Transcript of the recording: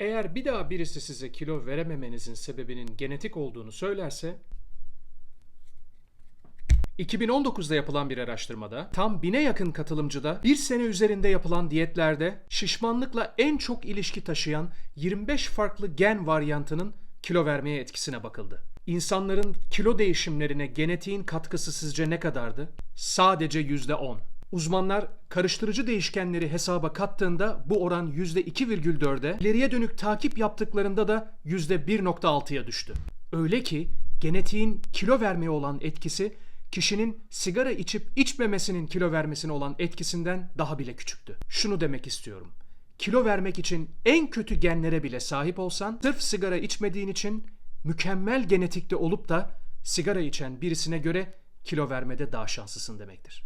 Eğer bir daha birisi size kilo verememenizin sebebinin genetik olduğunu söylerse 2019'da yapılan bir araştırmada tam bine yakın katılımcıda bir sene üzerinde yapılan diyetlerde şişmanlıkla en çok ilişki taşıyan 25 farklı gen varyantının kilo vermeye etkisine bakıldı. İnsanların kilo değişimlerine genetiğin katkısı sizce ne kadardı? Sadece %10. Uzmanlar karıştırıcı değişkenleri hesaba kattığında bu oran %2,4'e, ileriye dönük takip yaptıklarında da %1,6'ya düştü. Öyle ki genetiğin kilo vermeye olan etkisi kişinin sigara içip içmemesinin kilo vermesine olan etkisinden daha bile küçüktü. Şunu demek istiyorum. Kilo vermek için en kötü genlere bile sahip olsan, sırf sigara içmediğin için mükemmel genetikte olup da sigara içen birisine göre kilo vermede daha şanslısın demektir.